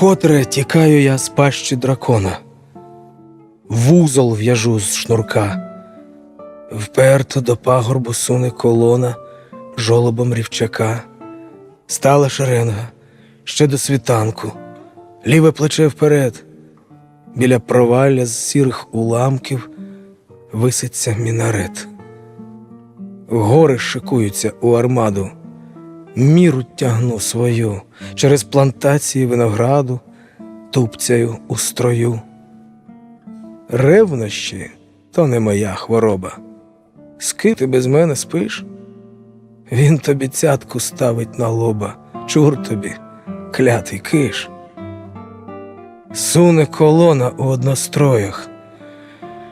Вкотре тікаю я з пащі дракона, вузол в'яжу з шнурка, вперто до пагорбу суне колона жолобом рівчака, стала шеренга ще до світанку, ліве плече вперед, біля провалля з сірих уламків виситься мінарет. Гори шикуються у армаду, міру тягну свою через плантації винограду, тупцяю у строю. Ревнощі то не моя хвороба. З ким ти без мене спиш? Він тобі цятку ставить на лоба, чур тобі, клятий киш. Суне колона у одностроях,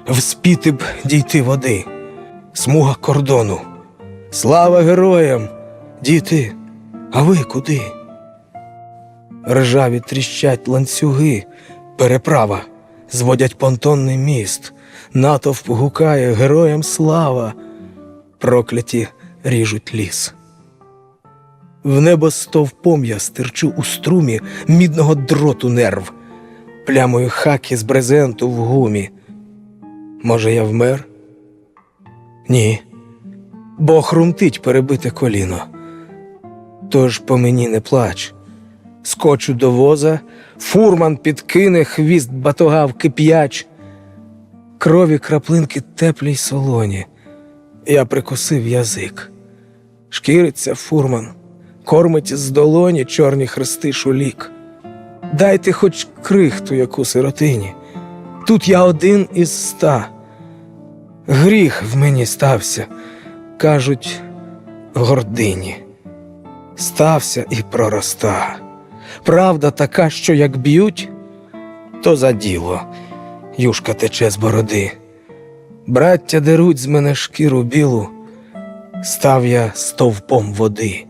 вспіти б дійти води, смуга кордону. Слава героям, діти, а ви куди? Ржаві тріщать ланцюги, переправа, зводять понтонний міст, натовп гукає героям слава, прокляті ріжуть ліс. В небо стовпом я стирчу у струмі мідного дроту нерв, плямою хаки з брезенту в гумі. Може, я вмер? Ні, бо хрумтить перебите коліно. Тож по мені не плач. Скочу до воза, фурман підкине хвіст батога в кип'яч. Крові краплинки теплі й солоні. Я прикусив язик. Шкіриться фурман, кормить з долоні чорні хрести шулік. Дайте хоч крихту яку сиротині. Тут я один із ста. Гріх в мені стався, кажуть, гордині. Стався і пророста. Правда така, що як б'ють, то за діло. Юшка тече з бороди. Браття деруть з мене шкіру білу, став я стовпом води.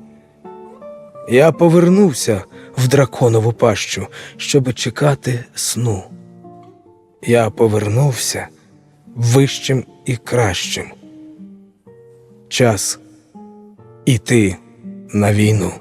Я повернувся в драконову пащу, щоби чекати сну. Я повернувся вищим і кращим. Час іти на війну.